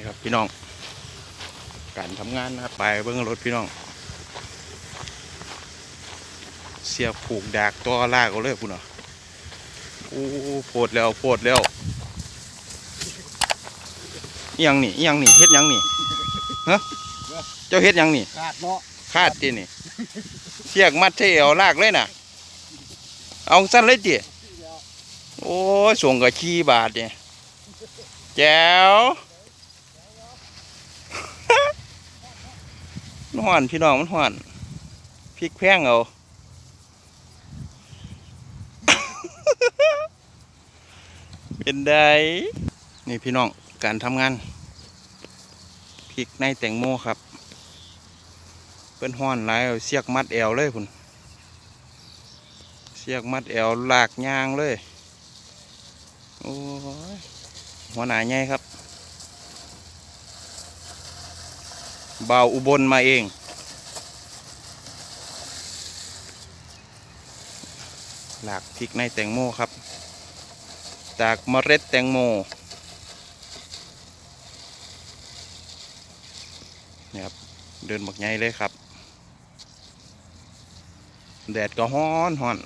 นี่ครับพี่น้อง การทำงานนะครับไปเบิ้งรถพี่น้อง เสียบผูกดากตัวลากเอาเลยพุ่นเนาะโอ้โพดแล้วโพดแล้วอิหยังนี่อิหยังนี่เฮ็ดหยังนี่ฮะเจ้าเฮ็ดหยังนี่ขาดเนาะคาดจีนี่เสียกมัดเทเอาลากเลยน่ะ เอาสั้นเลยจีโอ้ยส่งกับขี้บาทเนี่ยแจ๋ว มัน ห่อนพี่น้องมันห่อนพริกแพงเอาเป็นไดนี่พี่น้องการทำงานพริกในแตงโมครับ เป็นห้อนหลายเอาเสียกมัดแอวเลยคุณเสียกมัดแอวลากยางเลย โอ้ยหัวหนาใหญ่ครับ เบาอุบลมาเอง หลากพริกในแตงโมครับ จากเมล็ดแตงโมนี่ครับเดินบักใหญ่เลยครับ แดดก็ฮ้อนฮ้อน